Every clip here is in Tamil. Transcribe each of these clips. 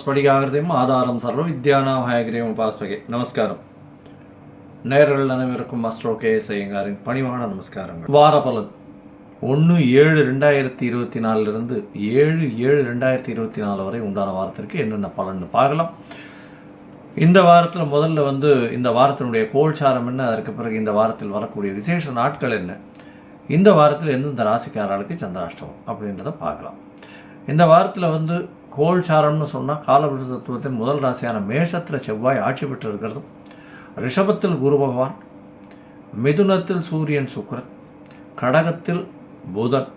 ஸ்படிகாகிருதியும் ஆதாரம் சர்வ வித்யானாமயகிரியும் உபாஸ்மகே நமஸ்காரம் நேரல் அனைவருக்கும் மஸ்ட்ரோ கே செய்யுங்காரின் பணிவான நமஸ்காரங்கள் வார பலன் ஒன்று ஏழு ரெண்டாயிரத்தி இருபத்தி நாலுலேருந்து ஏழு ஏழு ரெண்டாயிரத்தி இருபத்தி நாலு வரை உண்டான வாரத்திற்கு என்னென்ன பலன்னு பார்க்கலாம் இந்த வாரத்தில் முதல்ல வந்து இந்த வாரத்தினுடைய கோல்சாரம் என்ன? அதற்கு பிறகு இந்த வாரத்தில் வரக்கூடிய விசேஷ நாட்கள் என்ன? இந்த வாரத்தில் எந்தெந்த ராசிக்காரர்களுக்கு சந்திராஷ்டமம் அப்படின்றத பார்க்கலாம். இந்த வாரத்தில் வந்து கோல்சாரம்னு சொன்னால் காலபுருஷ தத்துவத்தின் முதல் ராசியான மேஷத்தில் செவ்வாய் ஆட்சி பெற்று இருக்கிறதும் ரிஷபத்தில் குரு பகவான் மிதுனத்தில் சூரியன் சுக்கரன் கடகத்தில் புதன்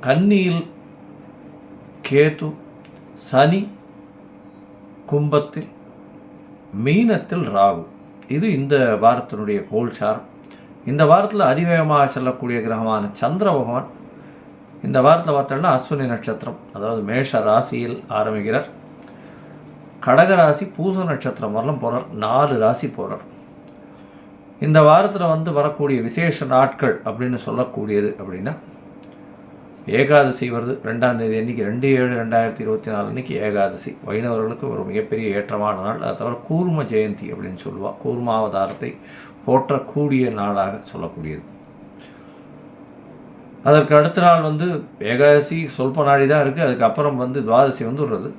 கன்னியில் கேது சனி கும்பத்தில் மீனத்தில் ராகு. இது இந்த வாரத்தினுடைய கோல்சாரம். இந்த வாரத்தில் அதிவேகமாக செல்லக்கூடிய கிரகமான சந்திர பகவான் இந்த வாரத்தில் பார்த்தோம்னா அஸ்வினி நட்சத்திரம் அதாவது மேஷ ராசியில் ஆரம்பிக்கிறார். கடக ராசி பூச நட்சத்திரம் வரலாம் போகிறார் நாலு ராசி போகிறார் இந்த வாரத்தில் வந்து வரக்கூடிய விசேஷ நாட்கள் அப்படின்னு சொல்லக்கூடியது அப்படின்னா ஏகாதசி வருது. ரெண்டாம் தேதி அன்னைக்கு ரெண்டு ஏழு ரெண்டாயிரத்தி இருபத்தி நாலு அன்னைக்கு ஏகாதசி. வைணவர்களுக்கு ஒரு மிகப்பெரிய ஏற்றமான நாள். அதை தவிர கூர்ம ஜெயந்தி அப்படின்னு சொல்லுவாள் கூர்மாவதாரத்தை போற்றக்கூடிய நாளாக சொல்லக்கூடியது. அதற்கு அடுத்த நாள் வந்து ஏகாதசி சொல்ப நாடி தான் இருக்குது அதுக்கப்புறம் வந்து துவாதசி வந்து விடுறது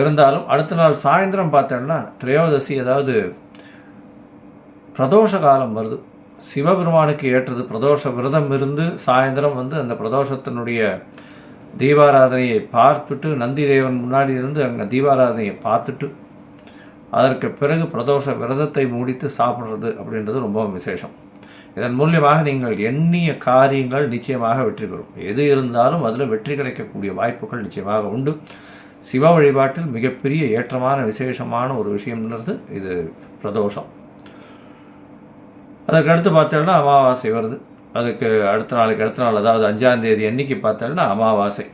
இருந்தாலும் அடுத்த நாள் சாயந்தரம் பார்த்தோம்னா திரையோதசி அதாவது பிரதோஷ காலம் வருது. சிவபெருமானுக்கு ஏற்றது பிரதோஷ விரதம் இருந்து சாயந்தரம் வந்து அந்த பிரதோஷத்தினுடைய தீபாராதனையை பார்த்துட்டு நந்தி தேவன் முன்னாடி இருந்து அங்கே தீபாராதனையை பார்த்துட்டு அதற்கு பிறகு பிரதோஷ விரதத்தை முடித்து சாப்பிட்றது அப்படின்றது ரொம்ப விசேஷம். இதன் மூலியமாக நீங்கள் எண்ணிய காரியங்கள் நிச்சயமாக வெற்றி பெறும். எது இருந்தாலும் அதில் வெற்றி கிடைக்கக்கூடிய வாய்ப்புகள் நிச்சயமாக உண்டு. சிவ வழிபாட்டில் மிகப்பெரிய ஏற்றமான விசேஷமான ஒரு விஷயம்ன்றது இது பிரதோஷம். அதற்கு அடுத்து பார்த்தோம்னா அமாவாசை வருது. அதுக்கு அடுத்த நாளுக்கு அடுத்த நாள் அதாவது அஞ்சாம் தேதி அன்னைக்கு பார்த்தோம்னா அமாவாசை.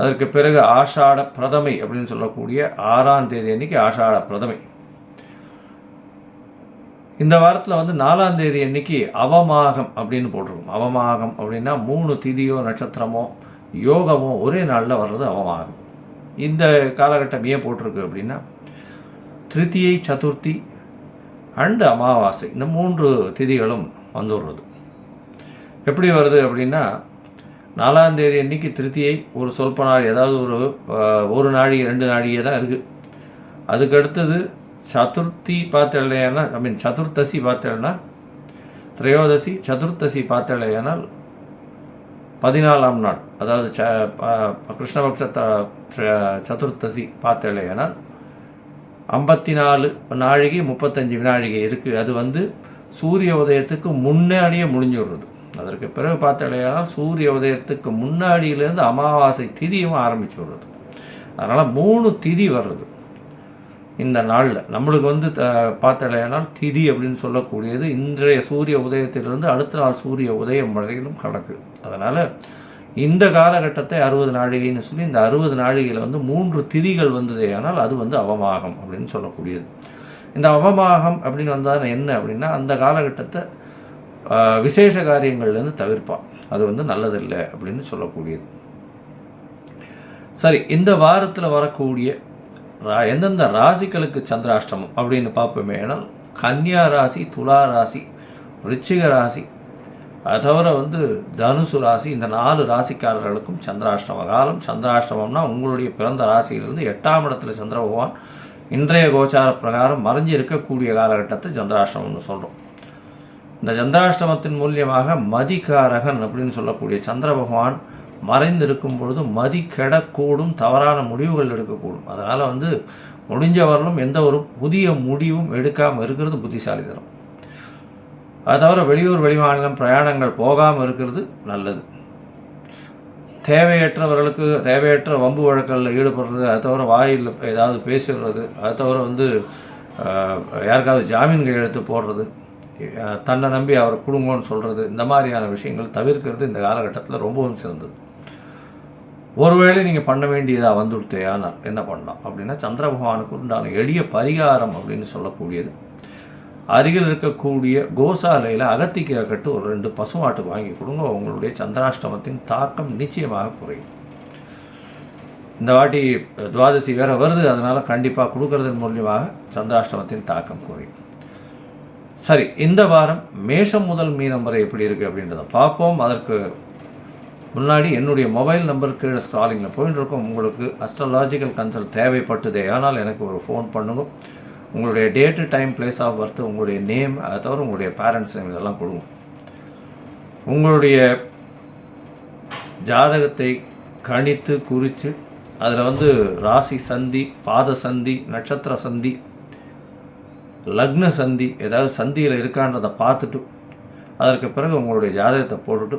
அதற்கு பிறகு ஆஷாட பிரதமை அப்படின்னு சொல்லக்கூடிய ஆறாம் தேதி அன்னைக்கு ஆஷாட பிரதமை. இந்த வாரத்தில் வந்து நாலாம் தேதி அன்னைக்கு அவமாகம் அப்படின்னு போட்டிருக்கும். அவமாகம் அப்படின்னா மூணு திதியோ நட்சத்திரமோ யோகமோ ஒரே நாளில் வர்றது அவமாகம். இந்த காலகட்டம் ஏன் போட்டிருக்கு அப்படின்னா திருத்தியை சதுர்த்தி அண்டு அமாவாசை இந்த மூன்று திதிகளும் வந்துடுறது. எப்படி வருது அப்படின்னா நாலாம் தேதி அன்னைக்கு திருத்தியை ஒரு சொல்ப நாள் ஏதாவது ஒரு ஒரு நாழி ரெண்டு நாழிகை தான் இருக்குது அதுக்கு அடுத்தது சதுர்த்தி பார்த்தலையானால் ஐ மீன் சதுர்த்தசி பார்த்தேன்னா திரையோதசி சதுர்த்தசி பார்த்தலையானால் பதினாலாம் நாள் அதாவது ச ப- கிருஷ்ணபக்ஷ சதுர்த்தசி பார்த்தலையானால் ஐம்பத்தி நாலு நாழிகை முப்பத்தஞ்சு வினாழிகை இருக்குது அது வந்து சூரிய உதயத்துக்கு முன்னாடியே முடிஞ்சுடுறது. அதற்கு பிறகு பார்த்தலையானால் சூரிய உதயத்துக்கு முன்னாடியிலேருந்து அமாவாசை திதியும் ஆரம்பிச்சு விடுறது அதனால் மூணு திதி வர்றது. இந்த நாளில். நம்மளுக்கு வந்து த- பார்த்தலையானால் திதி அப்படின்னு சொல்லக்கூடியது இன்றைய சூரிய உதயத்திலிருந்து அடுத்த நாள் சூரிய உதயம் வரையிலும் கணக்கு. அதனால் இந்த காலகட்டத்தை அறுபது நாழிகைன்னு சொல்லி இந்த அறுபது நாழிகையில் வந்து மூன்று திதிகள் வந்ததே ஆனால் அது வந்து அவமாகம் அப்படின்னு சொல்லக்கூடியது. இந்த அவமாகம் அப்படின்னு வந்தால் என்ன அப்படின்னா அந்த காலகட்டத்தை விசேஷ காரியங்கள்லேருந்து தவிர்ப்பான். அது வந்து நல்லதில்லை அப்படின்னு சொல்லக்கூடியது. சரி இந்த வாரத்தில் வரக்கூடிய ரா- எந்தெந்த ராசிகளுக்கு சந்திராஷ்டமம் அப்படின்னு பார்ப்போமே ஆனால் கன்னியா ராசி துலா ராசி விருச்சிக ராசி. அதை தவிர வந்து தனுசு ராசி இந்த நாலு ராசிக்காரர்களுக்கும் சந்திராஷ்டம காலம். சந்திராஷ்டமம்னா உங்களுடைய பிறந்த ராசியிலிருந்து எட்டாம் இடத்துல சந்திர பகவான் இன்றைய கோச்சார பிரகாரம் மறைஞ்சு இருக்கக்கூடிய காலகட்டத்தை சந்திராஷ்டமம்னு சொல்கிறோம் இந்த சந்திராஷ்டமத்தின் மூலியமாக மதிகாரகன் அப்படின்னு சொல்லக்கூடிய சந்திர பகவான் மறைந்திருக்கும் பொழுது மதி கெடக்கூடும் தவறான முடிவுகள் எடுக்கக்கூடும். அதனால் வந்து முடிஞ்ச வரலும் எந்த ஒரு புதிய முடிவும் எடுக்காமல் இருக்கிறது புத்திசாலித்தனம். அது தவிர வெளியூர் வெளிமாநிலம் பிரயாணங்கள் போகாமல் இருக்கிறது நல்லது. தேவையற்றவர்களுக்கு தேவையற்ற வம்பு வழக்கில் ஈடுபடுறது அது தவிர வாயில் ஏதாவது பேசிடுறது அது தவிர வந்து யாருக்காவது ஜாமீன் கையெழுத்து போடுறது தன்னை நம்பி அவர் குடும்பம்னு சொல்கிறது இந்த மாதிரியான விஷயங்கள் தவிர்க்கிறது இந்த காலகட்டத்தில் ரொம்பவும் சிறந்தது. ஒருவேளை நீங்கள் பண்ண வேண்டியதாக வந்துடுத்தே என்ன பண்ணலாம்? அப்படின்னா சந்திர பகவானுக்கு உண்டான எளிய பரிகாரம் அப்படின்னு சொல்லக்கூடியது. அருகில் இருக்கக்கூடிய கோசாலையில் அகத்திக்கீரை கட்டு ஒரு ரெண்டு பசுமாட்டுக்கு வாங்கி கொடுங்க. உங்களுடைய சந்திராஷ்டமத்தின் தாக்கம் நிச்சயமாக குறையும். இந்த வாட்டி துவாதசி வேற வருது. அதனால் கண்டிப்பாக கொடுக்கறதன் மூலியமாக சந்திராஷ்டமத்தின் தாக்கம் குறையும். சரி இந்த வாரம் மேஷம் முதல் மீனம் வரை எப்படி இருக்குது அப்படின்றத பார்ப்போம். அதற்கு முன்னாடி என்னுடைய மொபைல் நம்பருக்கு கீழே ஸ்க்ராலிங்கில் போயிட்டு இருக்கும் உங்களுக்கு அஸ்ட்ராலாஜிக்கல் கன்சல்ட் தேவைப்பட்டதே ஆனால் எனக்கு ஒரு ஃபோன் பண்ணுங்க. உங்களுடைய date time place of birth உங்களுடைய நேம் அதை தவிர உங்களுடைய பேரண்ட்ஸ் நேம் இதெல்லாம் கொடுங்க. உங்களுடைய ஜாதகத்தை கணித்து குறித்து அதில் வந்து ராசி சந்தி பாத சந்தி நட்சத்திர சந்தி லக்ன சந்தி ஏதாவது சந்தியில் இருக்கான்றதை பார்த்துட்டு அதற்கு பிறகு உங்களுடைய ஜாதகத்தை போட்டுட்டு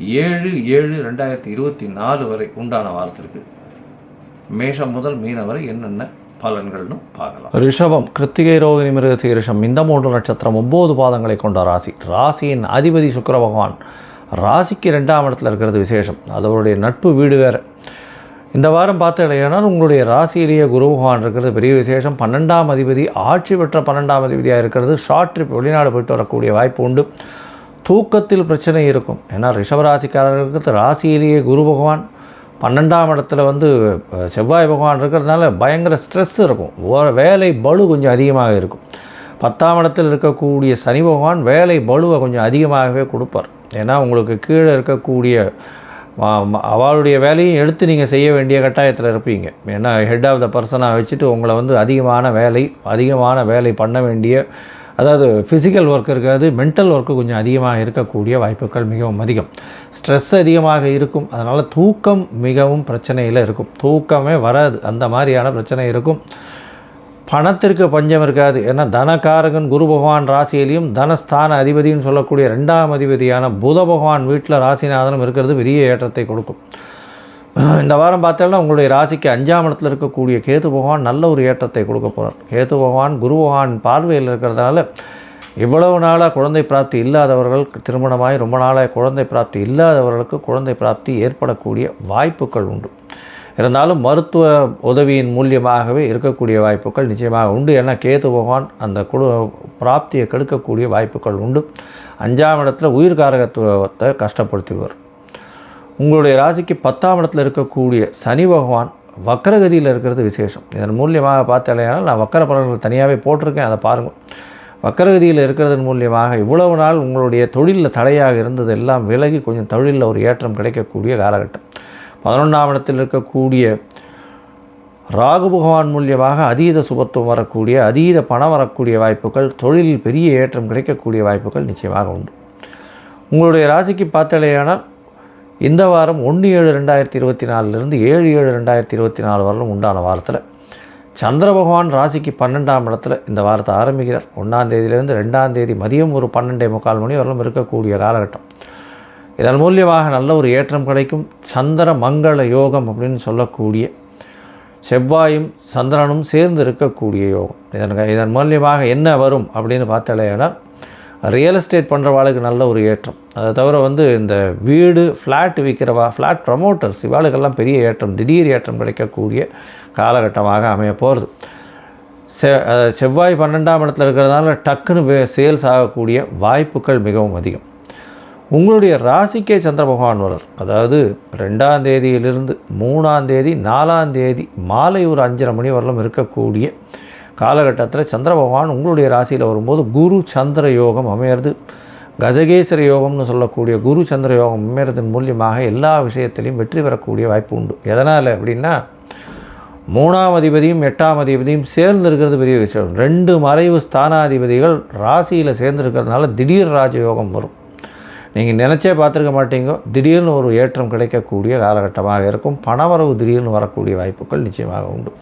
ஏழு ஏழு ரெண்டாயிரத்தி இருபத்தி நாலு வரை உண்டான வாரத்திற்கு மேஷம் முதல் மீன வரை என்னென்ன பலன்கள்னு பார்க்கலாம். ரிஷபம் கிருத்திகை ரோகிணி மிருகசீரிஷம் இந்த மூன்று நட்சத்திரம் ஒம்பது பாதங்களை கொண்ட ராசி. ராசியின் அதிபதி சுக்கர பகவான் ராசிக்கு ரெண்டாம் இடத்துல இருக்கிறது விசேஷம். அதோடைய நட்பு வீடு வேறு. இந்த வாரம் பார்த்தீங்கன்னா உங்களுடைய ராசியிலேயே குரு பகவான் இருக்கிறது பெரிய விசேஷம். பன்னெண்டாம் அதிபதி ஆட்சி பெற்ற பன்னெண்டாம் அதிபதியாக இருக்கிறது. ஷார்ட் ட்ரிப் வெளிநாடு போயிட்டு வரக்கூடிய வாய்ப்பு உண்டு. தூக்கத்தில் பிரச்சனை இருக்கும். ஏன்னா ரிஷபராசிக்காரர்களுக்கு ராசியிலேயே குரு பகவான் பன்னெண்டாம் இடத்துல வந்து செவ்வாய் பகவான் இருக்கிறதுனால பயங்கர ஸ்ட்ரெஸ் இருக்கும். ஓ- வேலை பளு கொஞ்சம் அதிகமாக இருக்கும். பத்தாம் இடத்தில் இருக்கக்கூடிய சனி பகவான் வேலை பளுவை கொஞ்சம் அதிகமாகவே கொடுப்பார். ஏன்னா உங்களுக்கு கீழே இருக்கக்கூடிய அவளுடைய வேலையும் எடுத்து நீங்கள் செய்ய வேண்டிய கட்டாயத்தில் இருப்பீங்க. ஏன்னா ஹெட் ஆஃப் த பர்சனாக வச்சுட்டு உங்களை வந்து அதிகமான வேலை அதிகமான வேலை பண்ண வேண்டிய அதாவது ஃபிசிக்கல் ஒர்க் இருக்காது மென்டல் ஒர்க்கு கொஞ்சம் அதிகமாக இருக்கக்கூடிய வாய்ப்புகள் மிகவும் அதிகம். ஸ்ட்ரெஸ் அதிகமாக இருக்கும் அதனால் தூக்கம் மிகவும் பிரச்சனையில் இருக்கும். தூக்கமே வராது அந்த மாதிரியான பிரச்சனை இருக்கும். பணத்திற்கு பஞ்சம் இருக்காது ஏன்னா தனகாரகன் குரு பகவான் ராசியிலையும் தனஸ்தான அதிபதினு சொல்லக்கூடிய ரெண்டாம் அதிபதியான புத பகவான் வீட்டில் ராசிநாதனும் இருக்கிறது பெரிய ஏற்றத்தை கொடுக்கும். இந்த வாரம் பார்த்தோம்னா உங்களுடைய ராசிக்கு அஞ்சாம் இடத்துல இருக்கக்கூடிய கேது பகவான் நல்ல ஒரு ஏற்றத்தை கொடுக்க போகிறார் கேது பகவான் குரு பகவான் பார்வையில் இருக்கிறதுனால இவ்வளவு நாளாக குழந்தை பிராப்தி இல்லாதவர்கள் திருமணமாகி ரொம்ப நாளாக குழந்தை பிராப்தி இல்லாதவர்களுக்கு குழந்தை பிராப்தி ஏற்படக்கூடிய வாய்ப்புகள் உண்டு. இருந்தாலும் மருத்துவ உதவியின் மூலியமாகவே இருக்கக்கூடிய வாய்ப்புகள் நிச்சயமாக உண்டு. ஏன்னா கேது பகவான் அந்த குடு பிராப்தியை கெடுக்கக்கூடிய வாய்ப்புகள் உண்டு. அஞ்சாம் இடத்துல உயிர்காரகத்துவத்தை கஷ்டப்படுத்திடுவார் உங்களுடைய ராசிக்கு பத்தாம் இடத்துல இருக்கக்கூடிய சனி பகவான் வக்கரகதியில் இருக்கிறது விசேஷம். இதன் மூலியமாக பார்த்தாலேயானால் நான் வக்கர பலன்கள் தனியாகவே போட்டிருக்கேன். அதை பாருங்கள் வக்கரகதியில் இருக்கிறதன் மூலியமாக இவ்வளவு நாள் உங்களுடைய தொழிலில் தடையாக இருந்தது எல்லாம் விலகி கொஞ்சம் தொழிலில் ஒரு ஏற்றம் கிடைக்கக்கூடிய காலகட்டம். பதினொன்றாம் இடத்தில் இருக்கக்கூடிய ராகு பகவான் மூலியமாக அதீத சுபத்துவம் வரக்கூடிய அதீத பணம் வரக்கூடிய வாய்ப்புகள் தொழிலில் பெரிய ஏற்றம் கிடைக்கக்கூடிய வாய்ப்புகள் நிச்சயமாக உண்டு. உங்களுடைய ராசிக்கு பார்த்தாலேயானால் இந்த வாரம் ஒன்று ஏழு ரெண்டாயிரத்தி இருபத்தி நாலுலேருந்து ஏழு ஏழு ரெண்டாயிரத்தி இருபத்தி நாலு வரலும் உண்டான வாரத்தில். சந்திர பகவான் ராசிக்கு பன்னெண்டாம் இடத்துல இந்த வாரத்தை ஆரம்பிக்கிறார். ஒன்றாம் தேதியிலேருந்து ரெண்டாம் தேதி மதியம் ஒரு பன்னெண்டே முக்கால் மணி வரலும் இருக்கக்கூடிய காலகட்டம். இதன் மூலியமாக நல்ல ஒரு ஏற்றம் கிடைக்கும். சந்திர மங்கள யோகம் அப்படின்னு சொல்லக்கூடிய செவ்வாயும் சந்திரனும் சேர்ந்து இருக்கக்கூடிய யோகம். இதன் இதன் மூலியமாக என்ன வரும் அப்படின்னு பார்த்தாலேனா ரியல் எஸ்டேட் பண்ணுறவாளுக்கு நல்ல ஒரு ஏற்றம். அதை தவிர வந்து இந்த வீடு ஃப்ளாட் விற்கிறவா ஃப்ளாட் ப்ரமோட்டர்ஸ் இவாளுக்கெல்லாம் பெரிய ஏற்றம் திடீர் ஏற்றம் கிடைக்கக்கூடிய காலகட்டமாக அமைய போகிறது செ செவ்வாய் பன்னெண்டாம் இடத்துல இருக்கிறதுனால டக்குன்னு வே சேல்ஸ் ஆகக்கூடிய வாய்ப்புகள் மிகவும் அதிகம். உங்களுடைய ராசிக்கே சந்திர பகவான் வரார் அதாவது ரெண்டாம் தேதியிலிருந்து மூணாம் தேதி நாலாம் தேதி மாலை ஒரு அஞ்சரை மணி வரலும் இருக்கக்கூடிய காலகட்டத்தில் சந்திர பகவான் உங்களுடைய ராசியில் வரும்போது குரு சந்திர யோகம் அமையிறது. கஜகேசர யோகம்னு சொல்லக்கூடிய குரு சந்திர யோகம் அமையறதன் மூலியமாக எல்லா விஷயத்திலையும் வெற்றி பெறக்கூடிய வாய்ப்பு உண்டு. எதனால் அப்படின்னா மூணாம் அதிபதியும் எட்டாம் அதிபதியும் சேர்ந்து இருக்கிறது பெரிய விஷயம். ரெண்டு மறைவு ஸ்தானாதிபதிகள் ராசியில் சேர்ந்துருக்கிறதுனால திடீர் ராஜயோகம் வரும். நீங்கள் நினச்சே பார்த்துருக்க மாட்டீங்க. திடீர்னு ஒரு ஏற்றம் கிடைக்கக்கூடிய காலகட்டமாக இருக்கும். பணவரவு திடீர்னு வரக்கூடிய வாய்ப்புகள் நிச்சயமாக உண்டு.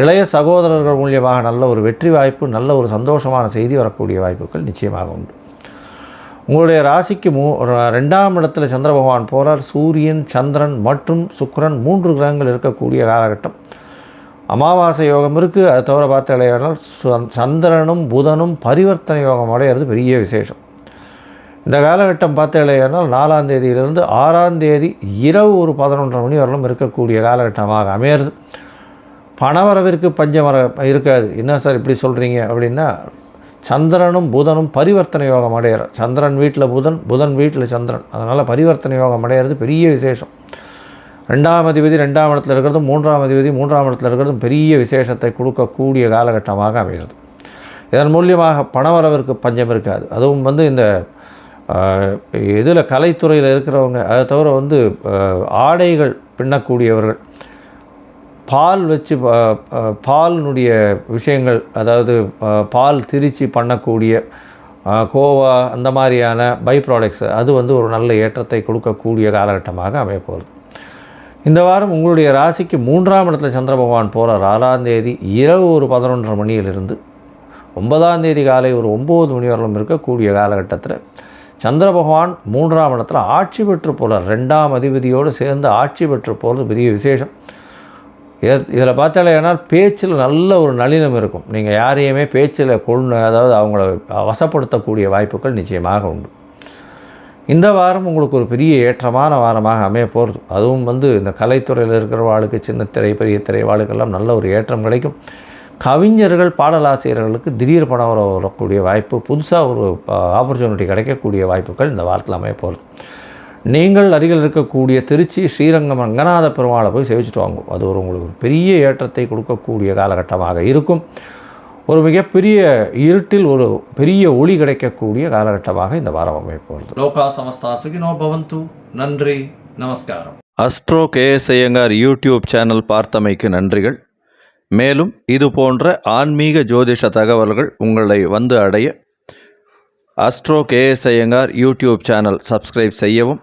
இளைய சகோதரர்கள் மூலியமாக நல்ல ஒரு வெற்றி வாய்ப்பு நல்ல ஒரு சந்தோஷமான செய்தி வரக்கூடிய வாய்ப்புகள் நிச்சயமாக உண்டு. உங்களுடைய ராசிக்கு மூ ரெண்டாம் இடத்துல சந்திர பகவான் போகிறார் சூரியன் சந்திரன் மற்றும் சுக்கரன் மூன்று கிரகங்கள் இருக்கக்கூடிய காலகட்டம். அமாவாசை யோகம் இருக்குது அது தவிர பார்த்து இளையானால் சந்திரனும் புதனும் பரிவர்த்தனை யோகம் அடையிறது பெரிய விசேஷம். இந்த காலகட்டம் பார்த்தாலேயானால் நாலாம் தேதியிலிருந்து ஆறாம் தேதி இரவு ஒரு பதினொன்றரை மணி வரலும் இருக்கக்கூடிய காலகட்டமாக அமையிறது. பணவரவிற்கு பஞ்சம் வர இருக்காது. என்ன சார் இப்படி சொல்கிறீங்க அப்படின்னா சந்திரனும் புதனும் பரிவர்த்தனை யோகம் அடையிற சந்திரன் வீட்டில் புதன் புதன் வீட்டில் சந்திரன். அதனால் பரிவர்த்தனை யோகம் அடையிறது பெரிய விசேஷம். ரெண்டாம் அதிபதி ரெண்டாம் இடத்துல இருக்கிறதும் மூன்றாம் அதிபதி மூன்றாம் இடத்துல இருக்கிறதும் பெரிய விசேஷத்தை கொடுக்கக்கூடிய காலகட்டமாக அமைகிறது. இதன் மூலியமாக பணவரவிற்கு பஞ்சம் இருக்காது. அதுவும் வந்து இந்த இதில் கலைத்துறையில் இருக்கிறவங்க அதை தவிர வந்து ஆடைகள் பின்னக்கூடியவர்கள் பால் வச்சு ப- பாலினுடைய விஷயங்கள் அதாவது பால் திரிச்சு பண்ணக்கூடிய கோவா அந்த மாதிரியான பை ப்ராடக்ட்ஸ் அது வந்து ஒரு நல்ல ஏற்றத்தை கொடுக்கக்கூடிய காலகட்டமாக அமையப்போகுது. இந்த வாரம் உங்களுடைய ராசிக்கு மூன்றாம் இடத்துல சந்திர பகவான் போகிறார் ஆறாம் தேதி இரவு ஒரு பதினொன்றரை மணியிலிருந்து ஒன்பதாம் தேதி காலை ஒரு ஒம்பது மணி வரலும் இருக்கக்கூடிய காலகட்டத்தில் சந்திர பகவான் மூன்றாம் இடத்துல ஆட்சி பெற்று போகிறார் ரெண்டாம் அதிபதியோடு சேர்ந்து ஆட்சி பெற்று போகிறது பெரிய விசேஷம். இதில் பார்த்தாலே ஏன்னால் பேச்சில் நல்ல ஒரு நளினம் இருக்கும். நீங்கள் யாரையுமே பேச்சில் கொண்டு அதாவது அவங்கள வசப்படுத்தக்கூடிய வாய்ப்புகள் நிச்சயமாக உண்டு. இந்த வாரம் உங்களுக்கு ஒரு பெரிய ஏற்றமான வாரமாக அமைய போகிறது அதுவும் வந்து இந்த கலைத்துறையில் இருக்கிற இருக்கிறவாளுக்கு சின்ன திரை பெரிய திரை வாளுக்கெல்லாம் நல்ல ஒரு ஏற்றம் கிடைக்கும். கவிஞர்கள் பாடலாசிரியர்களுக்கு திடீர் பணம் வர வரக்கூடிய வாய்ப்பு புதுசாக ஒரு ஆப்பர்ச்சுனிட்டி கிடைக்கக்கூடிய வாய்ப்புகள் இந்த வாரத்தில் அமைய போகிறது நீங்கள் அருகில் இருக்கக்கூடிய திருச்சி ஸ்ரீரங்கம் ரங்கநாத பெருமாளை போய் சேவிச்சுட்டு வாங்கும் அது ஒரு உங்களுக்கு ஒரு பெரிய ஏற்றத்தை கொடுக்கக்கூடிய காலகட்டமாக இருக்கும். ஒரு மிகப்பெரிய இருட்டில் ஒரு பெரிய ஒளி கிடைக்கக்கூடிய காலகட்டமாக இந்த வாரம் அமைய போகிறது லோகா சமஸ்தா சுகினோ பவந்து. நன்றி நமஸ்காரம். Astro KS Iyengar YouTube channel பார்த்தமைக்கு நன்றிகள். மேலும் இது போன்ற ஆன்மீக ஜோதிஷ தகவல்கள் உங்களை வந்து அடைய astro KS Iyengar YouTube channel subscribe செய்யவும்